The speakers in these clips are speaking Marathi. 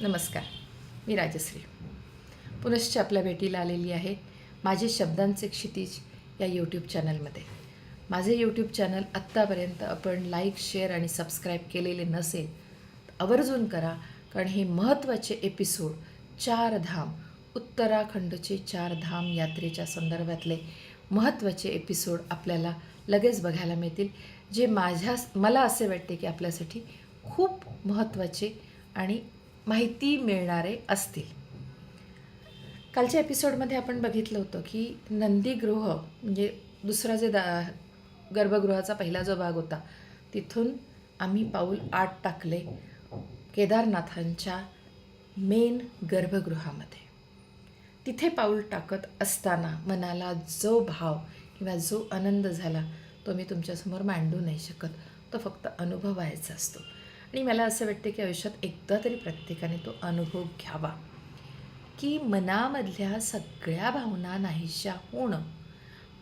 नमस्कार मी राजश्री. पुनश्च आपल्या भेटीला आलेली आहे माझे शब्दांचे क्षितिज या यूट्यूब चॅनलमध्ये माझे यूट्यूब चॅनल आत्तापर्यंत आपण लाईक शेअर आणि सबस्क्राईब केलेले नसेल तर आवर्जून करा कारण हे महत्त्वाचे एपिसोड चार धाम उत्तराखंडचे चार धाम यात्रेच्या संदर्भातले महत्त्वाचे एपिसोड आपल्याला लगेच बघायला मिळतील जे माझ्या मला असे वाटते की आपल्यासाठी खूप महत्त्वाचे आणि माहिती मिळणारे असतील. कालच्या एपिसोडमध्ये आपण बघितलं होतं की नंदीगृह म्हणजे दुसरा जे दा गर्भगृहाचा पहिला जो भाग होता तिथून आम्ही पाऊल आठ टाकले केदारनाथांच्या मेन गर्भगृहामध्ये. तिथे पाऊल टाकत असताना मनाला जो भाव किंवा जो आनंद झाला तो मी तुमच्यासमोर मांडू नाही शकत. तो फक्त अनुभवायचा असतो. आणि मला असं वाटतं की आयुष्यात एकदा तरी प्रत्येकाने तो अनुभव घ्यावा. की मनामधल्या सगळ्या भावना नाहीशा होणं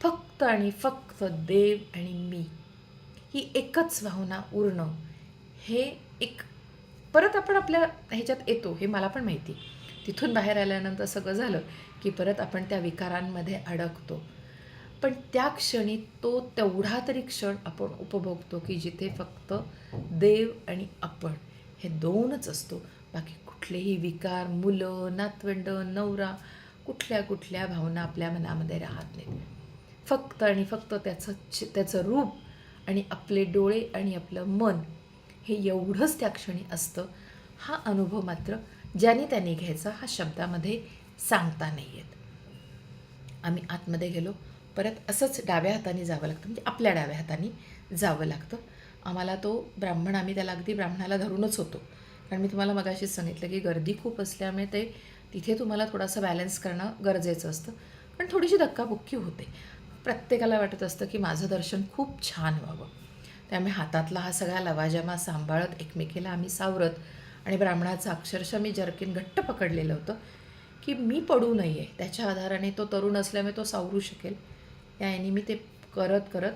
फक्त आणि फक्त देव आणि मी ही एकच भावना उरणं हे एक परत आपण आपल्या ह्याच्यात येतो हे मला पण माहिती. तिथून बाहेर आल्यानंतर सगळं झालं की परत आपण त्या विकारांमध्ये अडकतो. पण त्या क्षणी तो तेवढा तरी क्षण आपण उपभोगतो की जिथे फक्त देव आणि आपण हे दोनच असतो. बाकी कुठलेही विकार मुलं नातवंड नवरा कुठल्या कुठल्या भावना आपल्या मनामध्ये राहत नाहीत. फक्त आणि फक्त त्याचं त्याचं रूप आणि आपले डोळे आणि आपलं मन हे एवढंच त्या क्षणी असतं. हा अनुभव मात्र ज्याने त्याने घ्यायचा हा शब्दामध्ये सांगता नाही येत. आम्ही आतमध्ये गेलो. परत असंच डाव्या हाताने जावं लागतं म्हणजे आपल्या डाव्या हाताने जावं लागतं. आम्हाला तो ब्राह्मण आम्ही त्याला अगदी ब्राह्मणाला धरूनच होतो. कारण मी तुम्हाला मगाशीच सांगितलं की गर्दी खूप असल्यामुळे ते तिथे तुम्हाला थोडासा बॅलन्स करणं गरजेचं असतं. पण थोडीशी धक्काबुक्की होते. प्रत्येकाला वाटत असतं की माझं दर्शन खूप छान व्हावं. त्यामुळे हातातला हा सगळा लवाजमा सांभाळत एकमेकीला आम्ही सावरत आणि ब्राह्मणाचं अक्षरशः मी जर्किन घट्ट पकडलेलं होतं की मी पडू नये. त्याच्या आधाराने तो तरुण असल्यामुळे तो सावरू शकेल. या याने मी ते करत करत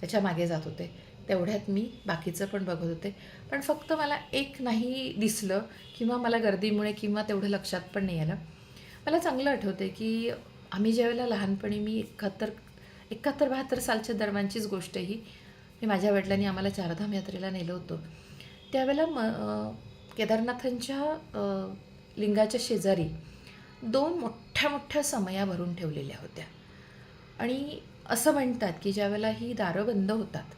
त्याच्यामागे जात होते. तेवढ्यात मी बाकीचं पण बघत होते. पण फक्त मला एक नाही दिसलं किंवा मला गर्दीमुळे किंवा तेवढं लक्षात पण नाही आलं. मला चांगलं आठवते की आम्ही ज्यावेळेला लहानपणी मी एकाहत्तर एकाहत्तर बहात्तर सालच्या दरम्यानचीच गोष्ट ही. मी माझ्या वडिलांनी आम्हाला चारधाम यात्रेला नेलं होतं. त्यावेळेला म केदारनाथांच्या लिंगाच्या शेजारी दोन मोठ्या मोठ्या समया भरून ठेवलेल्या होत्या. आणि असं म्हणतात की ज्यावेळेला ही दारं बंद होतात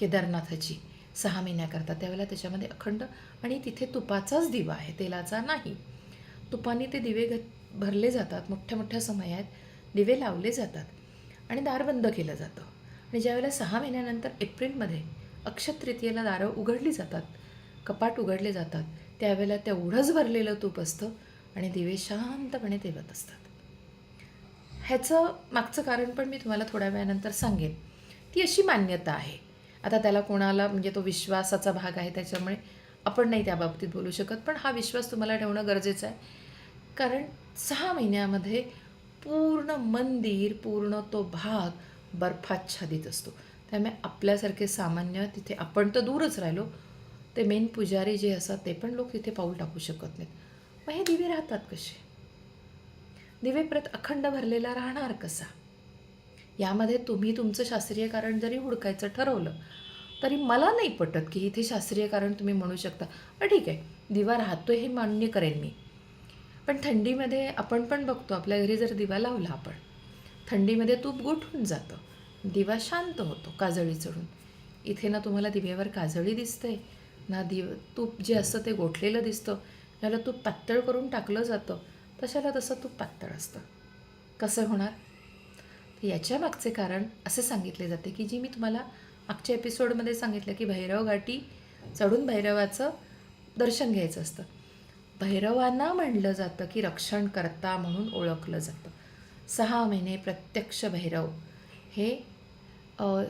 केदारनाथाची सहा महिन्याकरता त्यावेळेला त्याच्यामध्ये अखंड आणि तिथे तुपाचाच दिवा आहे तेलाचा नाही. तुपाने ते दिवे घ भरले जातात मोठ्या मोठ्या समयात दिवे लावले जातात आणि दार बंद केलं जातं. आणि ज्यावेळेला सहा महिन्यानंतर एप्रिलमध्ये अक्षतृतीयेला दारं उघडली जातात कपाट उघडले जातात त्यावेळेला तेवढंच भरलेलं तूप असतं आणि दिवे शांतपणे तेवत असतात. ह्याचं मागचं कारण पण मी तुम्हाला थोड्या वेळानंतर सांगेन. ती अशी मान्यता आहे. आता त्याला कोणाला म्हणजे तो विश्वासाचा भाग आहे त्याच्यामुळे आपण नाही त्या बाबतीत बोलू शकत पण हा विश्वास तुम्हाला ठेवणं गरजेचं आहे. कारण सहा महिन्यामध्ये पूर्ण मंदिर पूर्ण तो भाग बर्फाच्छादित असतो. त्यामुळे आपल्यासारखे सामान्य तिथे आपण तर दूरच राहिलो ते मेन पुजारी जे असतात ते पण लोक तिथे पाऊल टाकू शकत नाहीत. मग हे दिवे राहतात कसे? दिवे प्रत अखंड भरलेला राहणार कसा? यामध्ये तुम्ही तुमचं शास्त्रीय कारण जरी हुडकायचं ठरवलं तरी मला नाही पटत की इथे शास्त्रीय कारण तुम्ही म्हणू शकता. पण ठीक आहे दिवा राहतो हे मान्य करेन मी. पण थंडीमध्ये आपण पण बघतो आपल्या घरी जर दिवा लावला आपण थंडीमध्ये तूप गोठून जातं. दिवा शांत होतो काजळी चढून. इथे ना तुम्हाला दिव्यावर काजळी दिसते ना दिव तूप जे असतं ते गोठलेलं दिसतं त्याला तूप पातळ करून टाकलं जातं. तशाला तसं तूप पातळ असतं. कसं होणार? तर याच्या मागचे कारण असे सांगितले जाते की जी मी तुम्हाला मागच्या एपिसोडमध्ये सांगितलं की भैरव घाटी चढून भैरवाचं दर्शन घ्यायचं असतं. भैरवांना म्हणलं जातं की रक्षणकर्ता म्हणून ओळखलं जातं. सहा महिने प्रत्यक्ष भैरव हे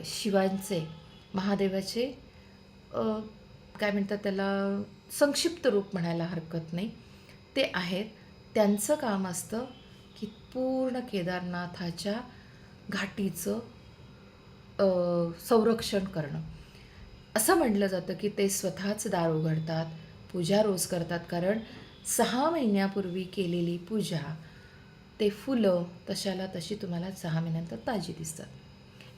शिवांचे महादेवाचे काय म्हणतात त्याला संक्षिप्त रूप म्हणायला हरकत नाही. ते आहेत त्यांचं काम असतं की पूर्ण केदारनाथाच्या घाटीचं संरक्षण करणं. असं म्हटलं जातं की ते स्वतःच दार उघडतात पूजा रोज करतात. कारण सहा महिन्यापूर्वी केलेली पूजा ते फुलं तशाला तशी तुम्हाला सहा महिन्यानंतर ताजी दिसतात.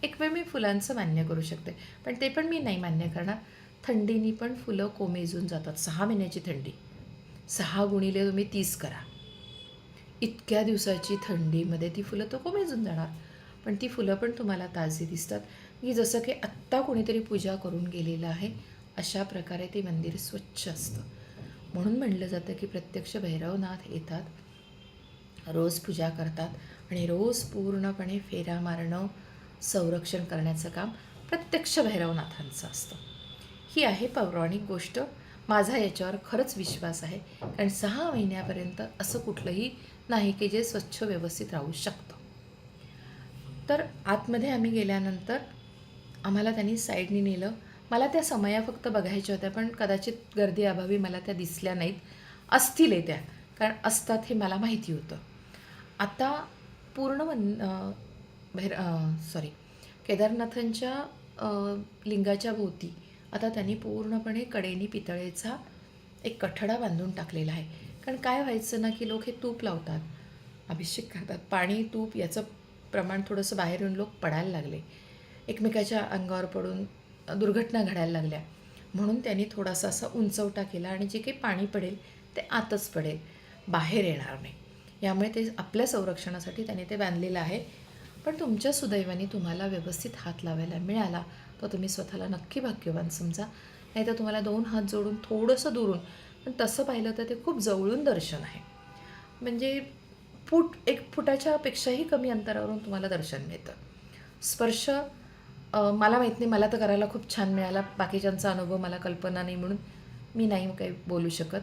एक वेळ मी फुलांचं मान्य करू शकते पण ते पण मी नाही मान्य करणार. थंडीनी पण फुलं कोमेजून जातात सहा महिन्याची थंडी. सहा गुणिले तुम्ही तीस करा. इतक्या दिवसाची थंडीमध्ये ती फुलं तर कोमेजून जाणार. पण ती फुलं पण तुम्हाला ताजी दिसतात. की जसं की आत्ता कोणीतरी पूजा करून गेलेलं आहे अशा प्रकारे ते मंदिर स्वच्छ असतं. म्हणून म्हणलं जातं की प्रत्यक्ष भैरवनाथ येतात रोज पूजा करतात आणि रोज पूर्णपणे फेरा मारणं संरक्षण करण्याचं काम प्रत्यक्ष भैरवनाथांचं असतं. ही आहे पौराणिक गोष्ट. माझा याच्यावर खरंच विश्वास आहे. कारण सहा महिन्यापर्यंत असं कुठलंही नाही की जे स्वच्छ व्यवस्थित राहू शकतं. तर आतमध्ये आम्ही गेल्यानंतर आम्हाला त्यांनी साईडनी नेलं. मला त्या समया फक्त बघायच्या होत्या पण कदाचित गर्दी अभावी मला त्या दिसल्या नाहीत. असतील त्या कारण असतात हे मला माहिती होतं. आता पूर्ण मन भैर सॉरी केदारनाथांच्या लिंगाच्या भोवती आता त्यांनी पूर्णपणे कडेनी पितळेचा एक कठडा बांधून टाकलेला आहे. कारण काय व्हायचं ना की लोक हे तूप लावतात. अभिषेक करतात. पाणी तूप याचं प्रमाण थोडंसं बाहेर येऊन लोक पडायला लागले. एकमेकाच्या अंगावर पडून दुर्घटना घडायला लागल्या. म्हणून त्यांनी थोडासा असा उंचवटा केला आणि जे काही पाणी पडेल ते आतच पडेल. बाहेर येणार नाही. यामुळे ते आपल्या संरक्षणासाठी त्यांनी ते बांधलेलं आहे. पण तुमच्या सुदैवाने तुम्हाला व्यवस्थित हात लावायला मिळाला तर तुम्ही स्वतःला नक्की भाग्यवान समजा. नाही तर तुम्हाला दोन हात जोडून थोडंसं दुरून पण तसं पाहिलं तर ते खूप जवळून दर्शन आहे. म्हणजे फूट एक फुटाच्या पेक्षाही कमी अंतरावरून तुम्हाला दर्शन मिळतं. स्पर्श मला माहीत नाही मला तर करायला खूप छान मिळाला. बाकीच्यांचा अनुभव मला कल्पना नाही म्हणून मी नाही काही बोलू शकत.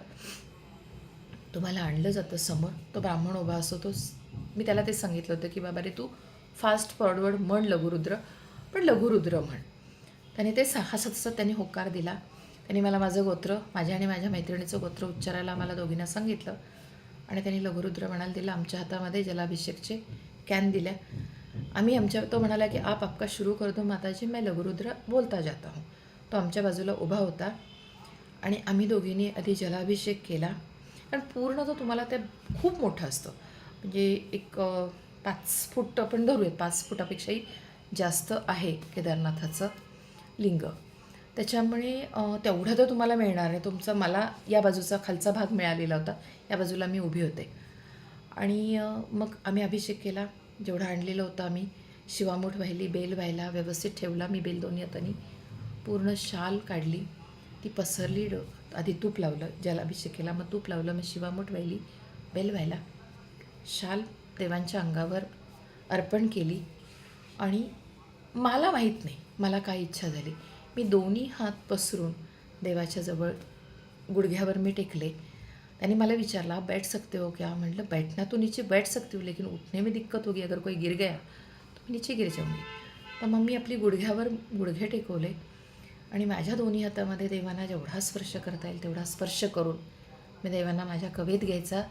तुम्हाला आणलं जातं समोर. तो ब्राह्मण उभा असतो तो मी त्याला ते सांगितलं होतं की बाबा रे तू फास्ट फॉरवर्ड म्हण लघुरुद्र पण लघुरुद्र म्हण. त्याने ते सा हसत हसत त्यांनी होकार दिला. त्यांनी मला माझं गोत्र माझ्या आणि माझ्या मैत्रिणीचं गोत्र उच्चारायला आम्हाला दोघींना सांगितलं. आणि त्यांनी लघुरुद्र म्हणाल दिला आमच्या हातामध्ये जलाभिषेकचे कॅन दिल्या. आम्ही आमच्या तो म्हणाला की आप आपका शुरू कर दो माताजी मैं लघुरुद्र बोलता जाता हूँ. तो आमच्या बाजूला उभा होता. आणि आम्ही दोघींनी आधी जलाभिषेक केला. कारण पूर्ण तो तुम्हाला ते खूप मोठं असतं. म्हणजे एक पाच फूट आपण धरूयात. पाच फुटापेक्षाही जास्त आहे केदारनाथाचं लिंग. त्याच्यामुळे तेवढं तर तुम्हाला मिळणार नाही तुमचा मला या बाजूचा खालचा भाग मिळालेला होता. या बाजूला मी उभी होते. आणि मग आम्ही अभिषेक केला. जेवढं आणलेलं होतं आम्ही. शिवामूठ वाहिली बेल व्हायला व्यवस्थित ठेवला मी बेल दोन्ही हातानी. पूर्ण शाल काढली. ती पसरली आधी तूप लावलं ज्याला अभिषेक केला. मग तूप लावलं मग शिवामूठ वाहिली बेल व्हायला. शाल देवांच्या अंगावर अर्पण केली. आणि मला माहीत नाही. मला काय इच्छा झाली. मी दोन्ही हात पसरून देवाच्या जवळ गुडघ्यावर मी टेकले. त्याने मला विचारला "आप बैठ सकते हो क्या? म्हटलं बैठना तो नीचे बैठ सकती हो लेकिन उठने में दिक्कत होगी अगर कोई गिर गया तो मी नीचे गिर जाऊंगी. तर मग मी आपली गुडघ्यावर गुडघे टेकवले आणि माझ्या दोन्ही हातामध्ये देवांना जेवढा स्पर्श करता येईल तेवढा स्पर्श करून मी देवांना माझ्या कवेत घ्यायचा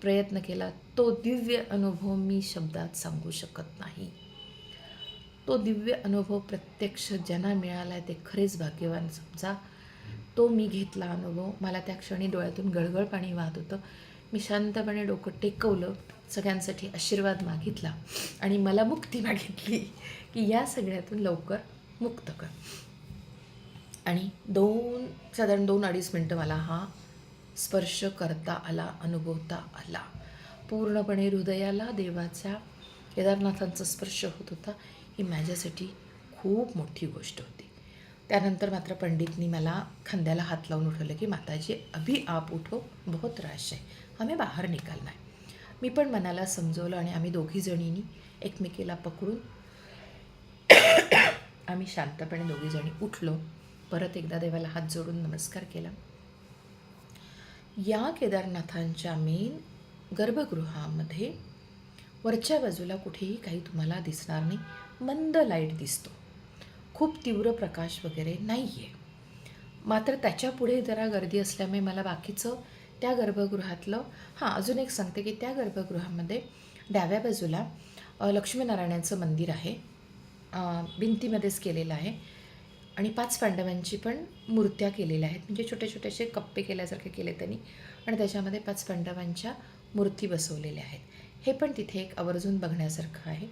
प्रयत्न केला. तो दिव्य अनुभव मी शब्दात सांगू शकत नाही. तो दिव्य अनुभव प्रत्यक्ष ज्यांना मिळाला आहे ते खरेच भाग्यवान. समजा तो मी घेतला अनुभव मला त्या क्षणी डोळ्यातून गळगळ पाणी वाहत होतं. मी शांतपणे डोकं टेकवलं सगळ्यांसाठी आशीर्वाद मागितला आणि मला मुक्ती मागितली की या सगळ्यातून लवकर मुक्त कर. आणि दोन साधारण दोन अडीच मिनटं मला हा स्पर्श करता आला अनुभवता आला. पूर्णपणे हृदयाला देवाच्या केदारनाथांचा स्पर्श होत होता. ही माझ्यासाठी खूप मोठी गोष्ट होती. त्यानंतर मात्र पंडितनी मला खांद्याला हात लावून उठवलं की माताजी अभी आप उठो बहुत राश आहे हमें बाहेर निकालना आहे मी पण मनाला समजवलं आणि आम्ही दोघी जणींनी एकमेकीला पकडून आम्ही शांतपणे दोघी जणी उठलो. परत एकदा देवाला हात जोडून नमस्कार केला. या केदारनाथांच्या मेन गर्भगृहामध्ये वरच्या बाजूला कुठेही काही तुम्हाला दिसणार नाही. मंद लाइट दिसतो. खूप तीव्र प्रकाश वगैरे नाही आहे मात्र त्याच्यापुढे जरा गर्दी असल्यामुळे मला बाकीचं त्या गर्भगृहातलं हां अजून एक सांगते की त्या गर्भगृहामध्ये डाव्या बाजूला लक्ष्मीनारायणाचं मंदिर आहे. भिंतीमध्येच केलेलं आहे. आणि पाच पांडवांची पण मूर्त्या केलेल्या आहेत. म्हणजे छोटे छोटेसे कप्पे केल्यासारखे केले त्यांनी. आणि त्याच्यामध्ये पाच पांडवांच्या मूर्ती बसवलेल्या आहेत. हे पण तिथे एक आवर्जून बघण्यासारखं आहे.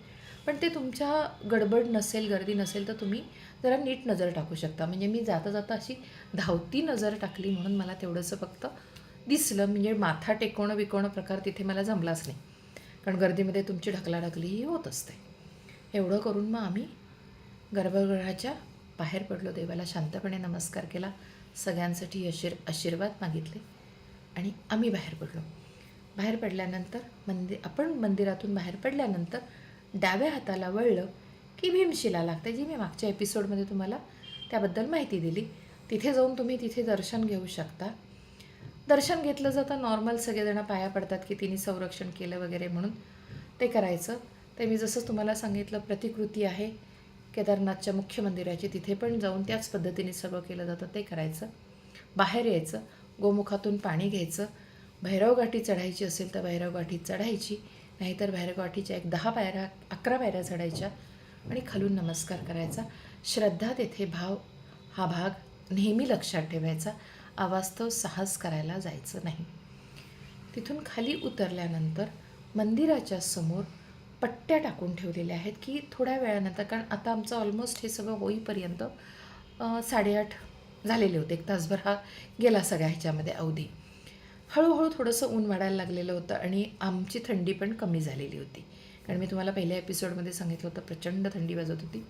पण ते तुमच्या गडबड नसेल गर्दी नसेल तर तुम्ही जरा नीट नजर टाकू शकता. म्हणजे मी जाता जाता अशी धावती नजर टाकली म्हणून मला तेवढंसं फक्त दिसलं. म्हणजे माथा टेकवणं बिकवणं प्रकार तिथे मला जमलाच नाही. कारण गर्दीमध्ये तुमची ढकलाढकली ही होत असते. एवढं करून मग आम्ही गर्भगृहाच्या बाहेर पडलो. देवाला शांतपणे नमस्कार केला. सगळ्यांसाठी आशीर आशीर्वाद मागितले आणि आम्ही बाहेर पडलो. बाहेर पडल्यानंतर मंदिर आपण मंदिरातून बाहेर पडल्यानंतर डाव्या हाताला वळलं की भीमशिला लागते जी मी मागच्या एपिसोडमध्ये तुम्हाला त्याबद्दल माहिती दिली तिथे जाऊन तुम्ही तिथे दर्शन घेऊ शकता. दर्शन घेतलं जातं नॉर्मल सगळेजणं पाया पडतात की तिने संरक्षण केलं वगैरे म्हणून ते करायचं. ते मी जसं तुम्हाला सांगितलं प्रतिकृती आहे. केदारनाथच्या मुख्य मंदिराची तिथे पण जाऊन त्याच पद्धतीने सगळं केलं जातं ते करायचं. बाहेर यायचं गोमुखातून पाणी घ्यायचं. भैरवगाठी चढायची असेल तर भैरवगाठी चढायची. नाहीतर भैरवगाठीच्या एक दहा पायऱ्या अकरा पायऱ्या चढायच्या आणि खालून नमस्कार करायचा. श्रद्धा तेथे भाव हा भाग नेहमी लक्षात ठेवायचा. अवास्तव साहस करायला जायचं नाही. तिथून खाली उतरल्यानंतर मंदिराच्या समोर पट्ट्या टाकून ठेवलेल्या आहेत की थोड्या वेळानंतर कारण आता आमचं ऑलमोस्ट हे सगळं होईपर्यंत साडेआठ झालेले होते. एक तासभर हा गेला सगळ्या ह्याच्यामध्ये अवधी. हळूहळू थोडंसं ऊन वाढायला लागलेलं होतं आणि आमची थंडी पण कमी झालेली होती. कारण मी तुम्हाला पहिल्या एपिसोडमध्ये सांगितलं होतं प्रचंड थंडी वाजत होती.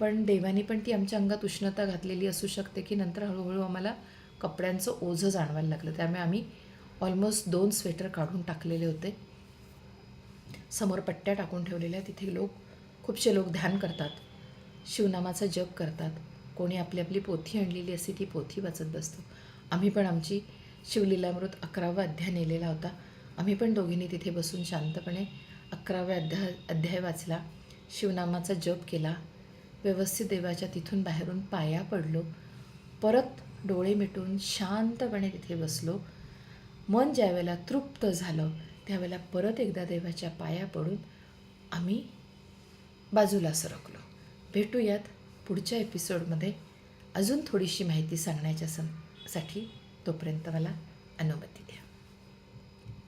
पण देवाने पण ती आमच्या अंगात उष्णता घातलेली असू शकते की नंतर हळूहळू आम्हाला कपड्यांचं ओझं जाणवायला लागलं. त्यामुळे आम्ही ऑलमोस्ट दोन स्वेटर काढून टाकलेले होते. समोर पट्ट्या टाकून ठेवलेल्या तिथे लोक खूपसे लोक ध्यान करतात. शिवनामाचा जप करतात. कोणी आपली आपली पोथी आणलेली असते ती पोथी वाचत बसतो. आम्ही पण आमची शिवलीलामृत अकरावा अध्याय नेलेला होता. आम्ही पण दोघींनी तिथे बसून शांतपणे अकराव्या अध्याय अध्याय वाचला. शिवनामाचा जप केला. व्यवस्थित देवाच्या तिथून बाहेरून पाया पडलो. परत डोळे मिटून शांतपणे तिथे बसलो. मन ज्यावेळेला तृप्त झालं त्यावेळेला परत एकदा देवाच्या पाया पडून आम्ही बाजूला सरकलो. भेटूयात पुढच्या एपिसोडमध्ये अजून थोडीशी माहिती सांगण्याच्या सं साठी तोपर्यंत मला अनुमती द्या